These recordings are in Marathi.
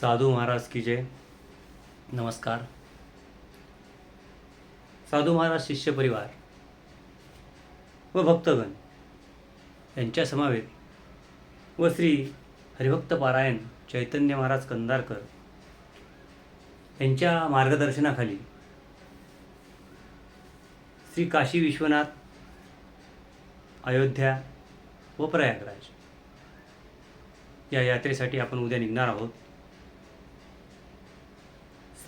साधू महाराज की जय. नमस्कार. साधू महाराज शिष्य परिवार व भक्तगण यांच्या समावेत व श्री हरिभक्त पारायण चैतन्य महाराज कंदारकर यांच्या मार्गदर्शनाखाली श्री काशी विश्वनाथ अयोध्या व प्रयागराज या यात्रेसाठी आपण उद्या निघणार आहोत.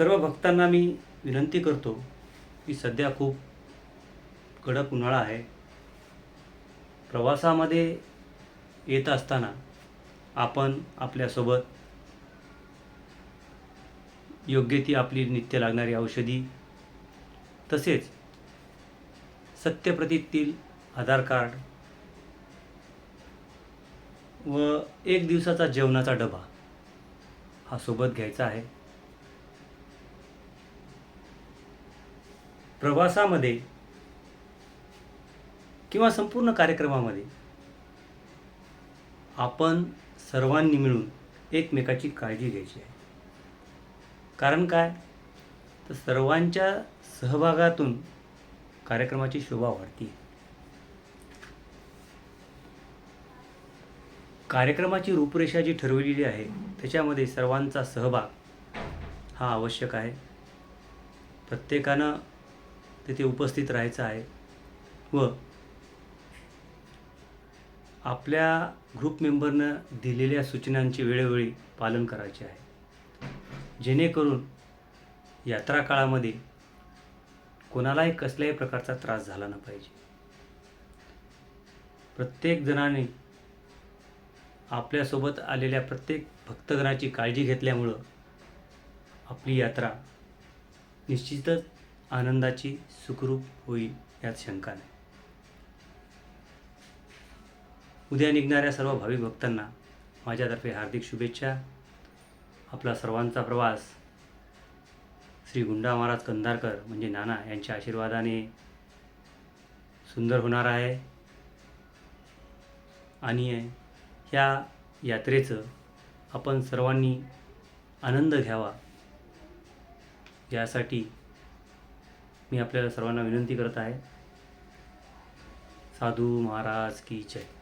सर्व भक्तांना मी विनंती करतो की सध्या खूप कडक उन्हाळा आहे. प्रवासामध्ये येत असताना आपण आपल्यासोबत योग्य ती आपली नित्य लागणारी औषधी तसेच सत्यप्रतीतील आधार कार्ड व एक दिवसाचा जेवणाचा डबा हा सोबत घ्यायचा आहे. प्रवासामध्ये किंवा संपूर्ण कार्यक्रमामध्ये आपण सर्वांनी मिळून एकमेकाची काळजी घ्यायची आहे. कारण काय? तर सर्वांच्या सहभागातून कार्यक्रमाची शोभा वाढते. कार्यक्रमाची रूपरेषा जी ठरवलेली आहे त्याच्यामध्ये सर्वांचा सहभाग हा आवश्यक आहे. प्रत्येकानं तिथे उपस्थित राहायचं आहे. व आपल्या ग्रुप मेंबरनं दिलेल्या सूचनांचे वेळोवेळी पालन करायचे आहे. जेणेकरून यात्रा काळामध्ये कोणालाही कसल्याही प्रकारचा त्रास झाला न पाहिजे. प्रत्येक जणाने आपल्यासोबत आलेल्या प्रत्येक भक्तगणाची काळजी घेतल्यामुळं आपली यात्रा निश्चितच आनंदाची सुखरूप होईल यात शंका नाही. उद्या निघणाऱ्या सर्व भावी भक्तांना माझ्यातर्फे हार्दिक शुभेच्छा. आपला सर्वांचा प्रवास श्री गुंडा महाराज कंधारकर म्हणजे नाना यांच्या आशीर्वादाने सुंदर होणार आहे. आणि ह्या यात्रेचं आपण सर्वांनी आनंद घ्यावा यासाठी मी आपल्याला सर्वांना विनंती करत आहे. साधू महाराज की जय.